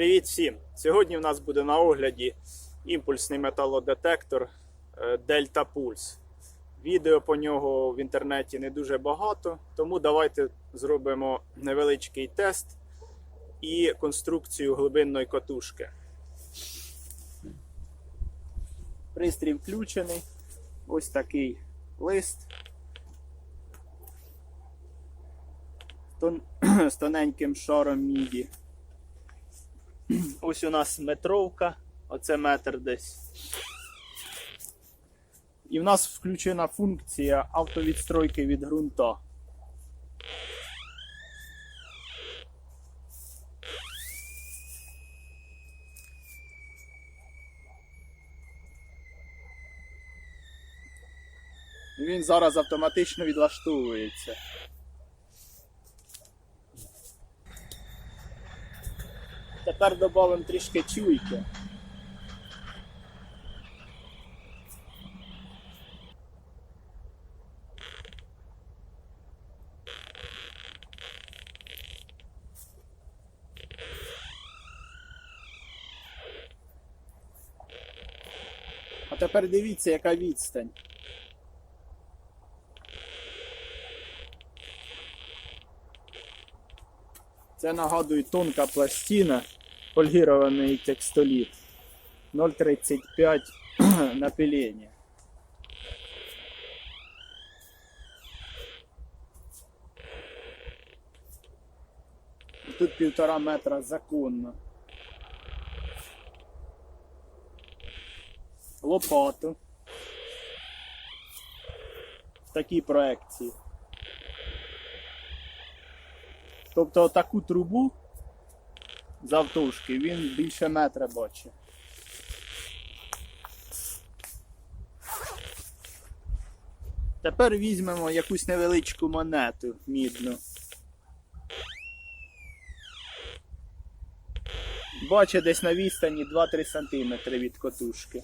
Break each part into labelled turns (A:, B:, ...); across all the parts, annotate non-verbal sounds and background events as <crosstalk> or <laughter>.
A: Привіт всім! Сьогодні у нас буде на огляді імпульсний металодетектор е, Delta Pulse. Відео по нього в інтернеті не дуже багато, тому давайте зробимо невеличкий тест і конструкцію глибинної катушки. Пристрій включений. Ось такий лист. <clears throat> З тоненьким шаром міді. Ось у нас метровка, оце метр десь. І в нас включена функція автовідстройки від ґрунта. Він зараз автоматично відлаштовується. Тепер додамо трішки чуйки. А тепер дивіться, яка відстань. Це нагадує тонка пластина, фольгірований текстоліт 0,35 напилення. І Тут півтора метра законно. Лопату. В такій проекції. Тобто таку трубу завтовшки він більше метра бачить. Тепер візьмемо якусь невеличку монету мідну. Бачить десь на відстані 2-3 см від котушки.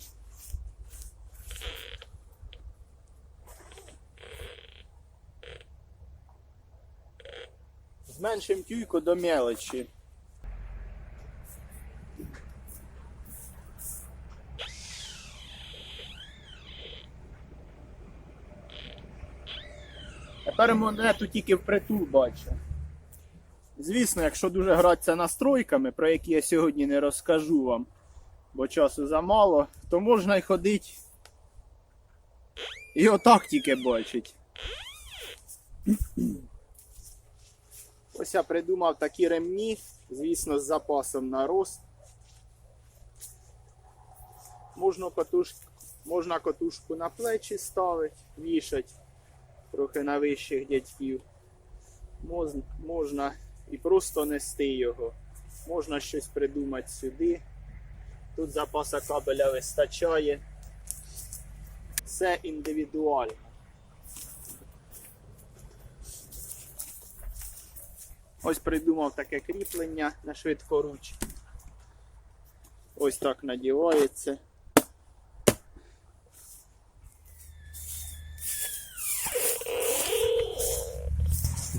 A: Зменшимо тюйку до мелочі. Тепер монету тільки впритул бачу. Звісно, якщо дуже гратися настройками, про які я сьогодні не розкажу вам, бо часу замало, то можна й ходити і отак тільки бачить. Ось я придумав такі ремні, звісно, з запасом на рост. Можна катушку, можна катушку на плечі ставити, вішати трохи на вищих дядьків. Можна і просто нести його. Можна щось придумати сюди. Тут запаса кабеля вистачає. Все індивідуально. Ось придумав таке кріплення на швидкоруч. Ось так надівається.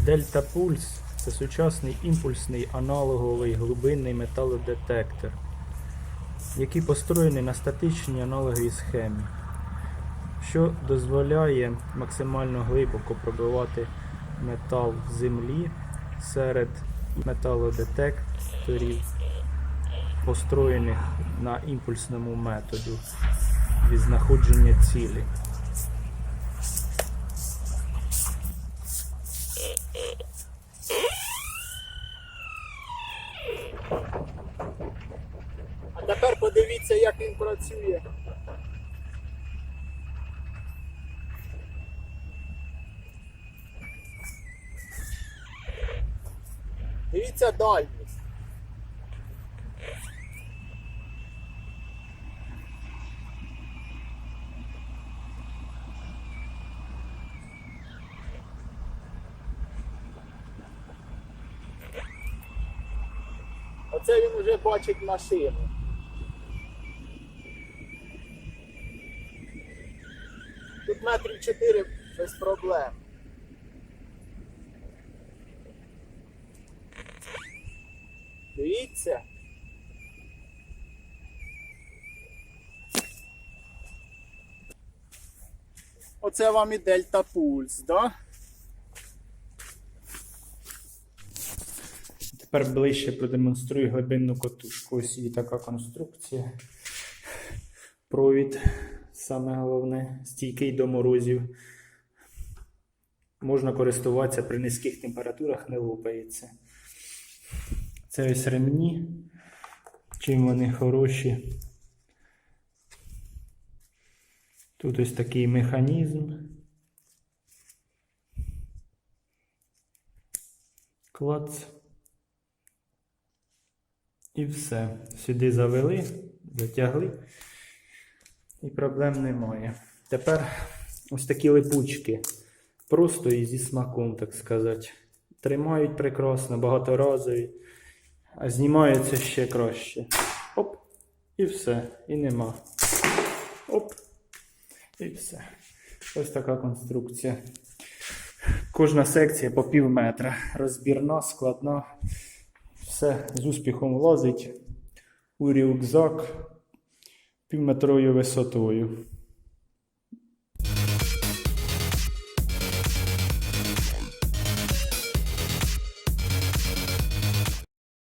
B: Delta Pulse це сучасний імпульсний аналоговий глибинний металодетектор, який построєний на статичній аналоговій схемі, що дозволяє максимально глибоко пробивати метал в землі серед металодетекторів, построєних на імпульсному методу від знаходження цілі.
A: Як він працює. Дивіться дальність. Оце він вже бачить машину. Тут метрів 4 без проблем. Дивіться.
C: Оце вам і дельта пульс, да?
A: Тепер ближче продемонструю глибинну котушку. Ось і така конструкція. Провід саме головне, стійкий до морозів. Можна користуватися при низьких температурах, не лопається. Це ось ремні. Чим вони хороші. Тут ось такий механізм. Клац. І все. Сюди завели, затягли. І проблем немає. Тепер ось такі липучки. Просто і зі смаком, так сказати. Тримають прекрасно, багаторазові, а знімаються ще краще. Оп, і все. І нема. Оп. І все. Ось така конструкція. Кожна секція по пів метра. Розбірна, складна. Все з успіхом влазить у рюкзак Filmatroju Vesotoju.